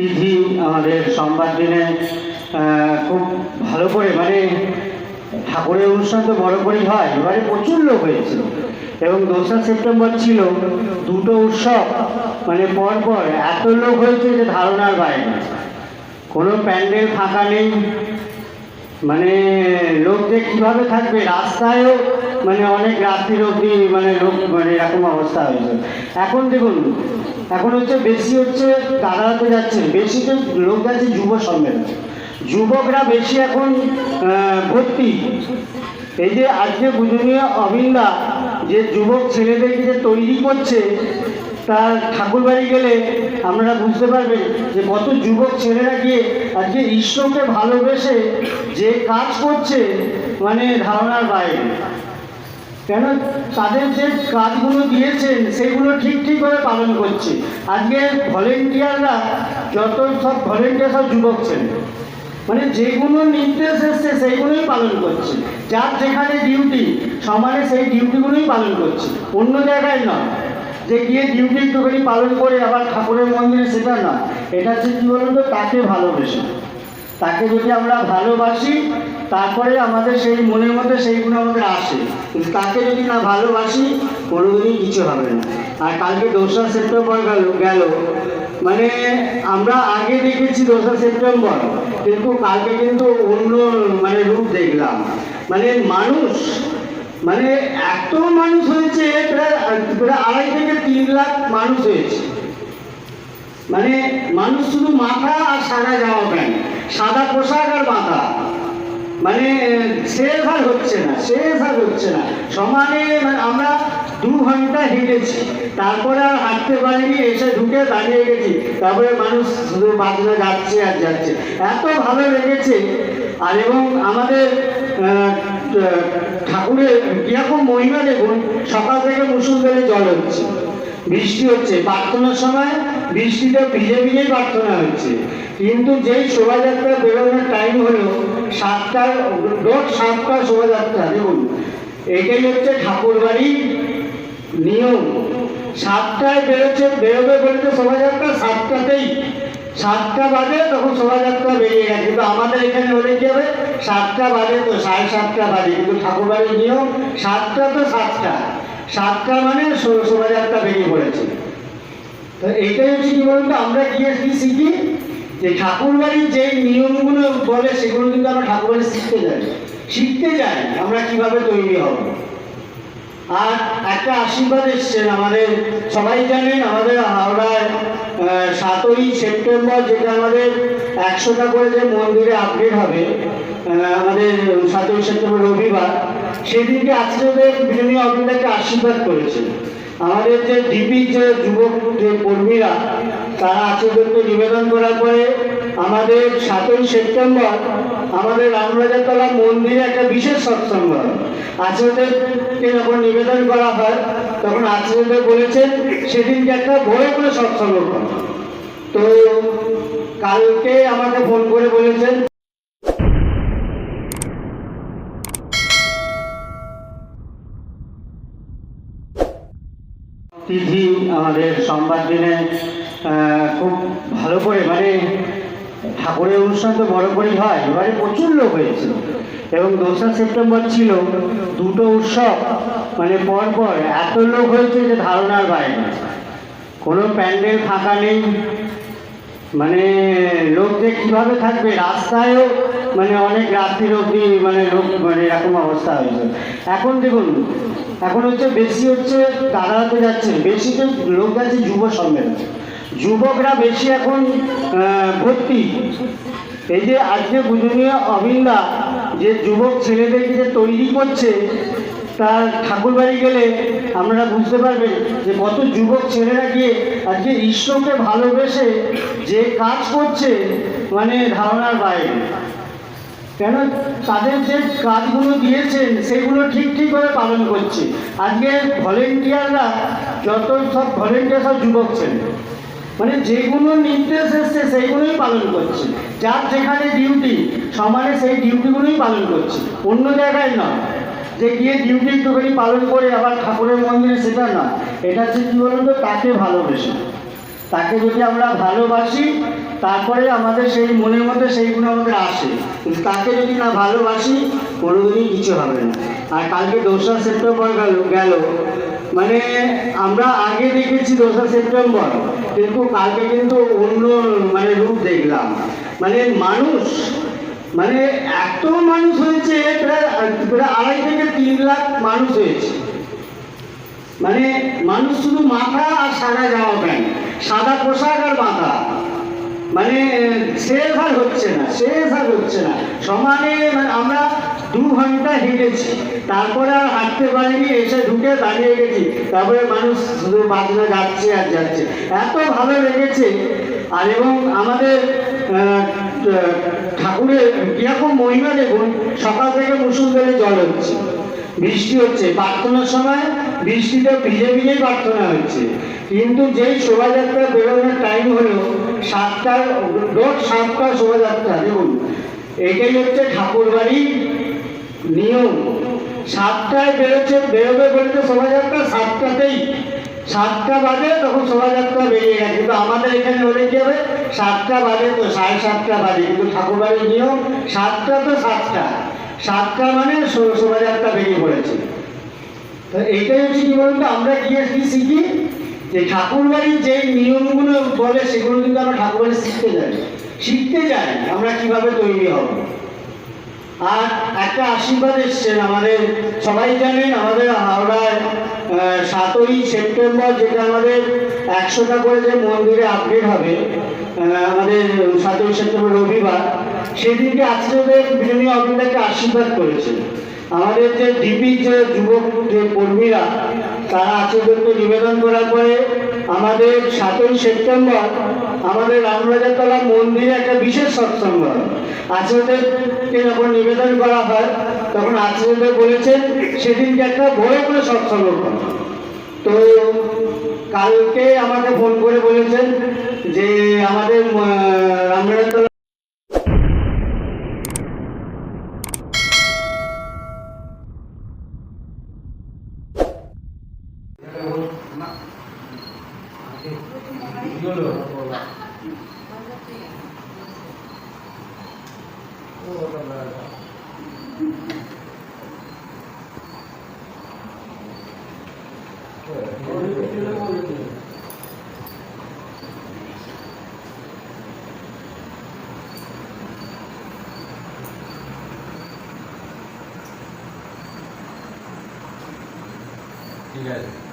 তিথি আমাদের সোমবার দিনে খুব ভালো করে মানে ঠাকুরের অনুষ্ঠান তো বড় করেই হয়, এবারে প্রচুর লোক হয়েছিল এবং দোসরা সেপ্টেম্বর ছিল, দুটো উৎসব মানে পর পর এত লোক হয়েছে যে ধারণার বাইরে কোনো প্যান্ডেল ফাঁকা নেই মানে লোক যে কীভাবে থাকবে? রাস্তায়ও মানে অনেক রাত্রির অবধি মানে লোক মানে এরকম অবস্থা হয়েছে এখন দেখুন, এখন হচ্ছে বেশি হচ্ছে দাদারা তো যাচ্ছে বেশি তো লোক যাচ্ছে যুব সম্মেলন যুবকরা বেশি এখন ভর্তি। এই যে আজকে পূজনীয় অবিন্দা যে যুবক ছেলেদেরকে যে তৈরি করছে, তার ঠাকুর বাড়ি গেলে আপনারা বুঝতে পারবেন যে কত যুবক ছেলেরা গিয়ে আজকে ঈশ্বরকে ভালোবেসে যে কাজ করছে মানে ধারণার বাইরে। কেন? তাদের যে কাজগুলো দিয়েছেন, সেগুলো ঠিক ঠিকভাবে পালন করছে। আজকে ভলেন্টিয়াররা যত সব ভলেন্টিয়ার সব যুবক ছেলে। মানে যেগুলো নির্দেশ এসছে, সেইগুলোই পালন করছে। যার যেখানে ডিউটি সমানে সেই ডিউটিগুলোই পালন করছে। অন্য জায়গায় নয়। যে গিয়ে ডিউটি একটুখানি পালন করে আবার ঠাকুরের মন্দিরে সেটা না এটা হচ্ছে কী বলুন তো? তাকে ভালোবেসে। তাকে যদি আমরা ভালোবাসি, তারপরে আমাদের সেই মনের মধ্যে সেইগুলো আমাদের আসে। কিন্তু তাকে যদি না ভালোবাসি, কোনোদিনই কিছু হবে না। আর কালকে দোসরা সেপ্টেম্বর গেল গেল। মানে আমরা আগে দেখেছি দোসরা সেপ্টেম্বর, কিন্তু কালকে কিন্তু অন্য মানে রূপ দেখলাম। মানে মানুষ মানে এত মানুষ হয়েছে, প্রায় প্রায় আড়াই থেকে তিন লাখ মানুষ হয়েছে। মানে মানুষ শুধু মাথা আর সাদা জামা প্যান্ট, সাদা পোশাক আর মাথা। মানে শেষ আর হচ্ছে না শেষ আর হচ্ছে না। সমানে মানে আমরা দু ঘণ্টা হেঁটেছি, তারপরে আর হাঁটতে পারিনি, এসে ঢুকে দাঁড়িয়ে গেছি। তারপরে মানুষ শুধু বাজনা যাচ্ছে আর যাচ্ছে। এত ভালো লেগেছে। আর এবং আমাদের ঠাকুরের কীরকম মহিমা দেখুন, সকাল থেকে মুসুলধারে জল হচ্ছে, বৃষ্টি হচ্ছে। প্রার্থনার সময় বৃষ্টিতে ভিজে ভিজেই প্রার্থনা হচ্ছে। কিন্তু যেই শোভাযাত্রা বেরোনোর টাইম হলো, সাতটার ডোট সাতটা শোভাযাত্রা, দেখুন। এটাই হচ্ছে ঠাকুর বাড়ির নিয়ম। সাতটায় বেরোচ্ছে, বেরোবে বলেছে শোভাযাত্রা সাতটাতেই। সাতটা বাজে, তখন শোভাযাত্রা বেরিয়ে গেছে। কিন্তু আমাদের এখানে হলে কি হবে? সাতটা বাজে তো, সাড়ে সাতটা বাজে। কিন্তু ঠাকুরবাড়ির নিয়ম, সাতটা তো সাতটা। সাতটা মানে শোভাযাত্রা বেরিয়ে পড়েছে। তো এইটাই হচ্ছে কি বলুন তো আমরা কি শিখি? যে ঠাকুরবাড়ির যে নিয়মগুলো বলে, সেগুলো কিন্তু আমরা ঠাকুরবাড়ি শিখতে যাই। শিখতে যাই, আমরা কীভাবে তৈরি হব? আর একটা আশীর্বাদ এসছেন আমাদের, সবাই জানেন আমাদের হাওড়ায় সাতই সেপ্টেম্বর যেটা আমাদের একশোটা করে যে মন্দিরে আপডেট হবে আমাদের সাতই সেপ্টেম্বর রবিবার, সেদিনকে আজকে বিভিন্ন অভিনেতাকে আশীর্বাদ করেছে। আমাদের যে ডিপি যে যুবক যে কর্মীরা, তারা আচার্যকে নিবেদন করার পরে আমাদের সাতই সেপ্টেম্বর আমাদের রামরাজাতলা মন্দিরে একটা বিশেষ সৎসঙ্গ। আচার্যদেরকে যখন নিবেদন করা হয়। তখন আচার্যদেব বলেছেন, সেদিনকে একটা বড় করে সৎসঙ্গ তো কালকে আমাকে ফোন করে বলেছেন তিথি আমাদের সোমবার দিনে খুব ভালো করে মানে ঠাকুরের অনুষ্ঠান তো বড় করেই হয়, এবারে প্রচুর লোক হয়েছিল এবং দোসরা সেপ্টেম্বর ছিল, দুটো উৎসব মানে পর পর এত লোক হয়েছে যে ধারণার বাইরে। কোনো প্যান্ডেল ফাঁকা নেই। মানে লোক যে কীভাবে থাকবে? রাস্তায়ও মানে অনেক রাত্রির অবধি মানে লোক মানে এরকম অবস্থা হয়েছে এখন দেখুন, এখন হচ্ছে বেশি হচ্ছে দাদারা তো যাচ্ছে বেশি তো লোক যাচ্ছে যুব সম্মেলন যুবকরা বেশি এখন ভর্তি। এই যে আজকে পূজনীয় অবিন্দা যে যুবক ছেলেদেরকে যে তৈরি করছে, তার ঠাকুর বাড়ি গেলে আপনারা বুঝতে পারবেন যে কত যুবক ছেলেরা গিয়ে আজকে ঈশ্বরকে ভালোবেসে যে কাজ করছে মানে ধারণার বাইরে। কেন? তাদের যে কাজগুলো দিয়েছেন, সেগুলো ঠিক ঠিকভাবে পালন করছে। আজকে ভলেন্টিয়াররা যত সব ভলেন্টিয়ার সব যুবক ছেলে। মানে যেগুলো নির্দেশ এসছে, সেইগুলোই পালন করছে। যার যেখানে ডিউটি সমানে সেই ডিউটিগুলোই পালন করছে। অন্য জায়গায় নয়। যে গিয়ে ডিউটি একটুখানি পালন করে আবার ঠাকুরের মন্দিরে সেটা না এটা হচ্ছে কী বলুন তো? তাকে ভালোবেসে। তাকে যদি আমরা ভালোবাসি তারপরে আমাদের সেই মনের মধ্যে সেইগুলো আমাদের আসে। কিন্তু তাকে যদি না ভালোবাসি, কোনোদিনই কিছু হবে না। আর কালকে দোসরা সেপ্টেম্বর গেল গেল। মানে আমরা আগে দেখেছি দোসরা সেপ্টেম্বর, কিন্তু কালকে কিন্তু অন্য মানে রূপ দেখলাম। মানে মানুষ মানে এত মানুষ হয়েছে, প্রায় প্রায় আড়াই থেকে তিন লাখ মানুষ হয়েছে। মানে মানুষ শুধু মাথা আর সাদা জামা প্যান্ট, সাদা পোশাক আর মাথা মানে শেষ আর হচ্ছে না শেষ আর হচ্ছে না। সমানে মানে আমরা দু ঘণ্টা হেঁটেছি, তারপরে আর হাঁটতে পারিনি, এসে ঢুকে দাঁড়িয়ে গেছি। তারপরে মানুষ শুধু বাজনা যাচ্ছে আর যাচ্ছে। এত ভালো লেগেছে। আর এবং আমাদের ঠাকুরের কীরকম মহিমা দেখুন, সকাল থেকে মুসুলধারে জল হচ্ছে। বৃষ্টি হচ্ছে। প্রার্থনার সময় বৃষ্টিতে ভিজে ভিজেই প্রার্থনা হচ্ছে। কিন্তু যেই শোভাযাত্রা বেরোনোর টাইম হলো সাতটার রোজ সাতটার শোভাযাত্রা, দেখুন। এটাই হচ্ছে ঠাকুর বাড়ির নিয়ম। সাতটায় বেরোচ্ছে, বেরোবে বলেছে শোভাযাত্রা সাতটাতেই। সাতটা বাজে তখন শোভাযাত্রা বেরিয়ে গেছে কিন্তু আমাদের এখানে হলে কি হবে? সাতটা বাজে তো, সাড়ে সাতটা বাজে। কিন্তু ঠাকুরবাড়ির নিয়ম, সাতটা তো সাতটা। সাতটা মানে শোভাযাত্রা বেরিয়ে পড়েছে। তো এইটাই হচ্ছে কি বলুন তো? আমরা গিয়ে শিখি? যে ঠাকুরবাড়ির যে নিয়মগুলো বলে, সেগুলো কিন্তু আমরা ঠাকুরবাড়ি শিখতে যাই। শিখতে যাই, আমরা কীভাবে তৈরি হব। আর একটা আশীর্বাদ এসছেন আমাদের, সবাই জানেন আমাদের হাওড়ায় সাতই সেপ্টেম্বর, যেটা আমাদের একশোটা করে যে মন্দিরে আপডেট হবে আমাদের সাতই সেপ্টেম্বর রবিবার, সেদিনকে আজকেদের বিভিন্ন অফিসারকে আশীর্বাদ করেছে। আমাদের যে ডিপি যে যুবক, যে কর্মীরা তারা আচার্যকে নিবেদন করার পরে আমাদের সাতই সেপ্টেম্বর আমাদের রামরাজাতলা মন্দিরে একটা বিশেষ সৎসঙ্গ। আচার্যদেরকে যখন নিবেদন করা হয়, তখন আচার্যদেব বলেছেন সেদিনকে একটা বড় করে সৎসঙ্গ তো কালকে আমাকে ফোন করে বলেছেন যে আমাদের রামরাজাতলা ঠিক আছে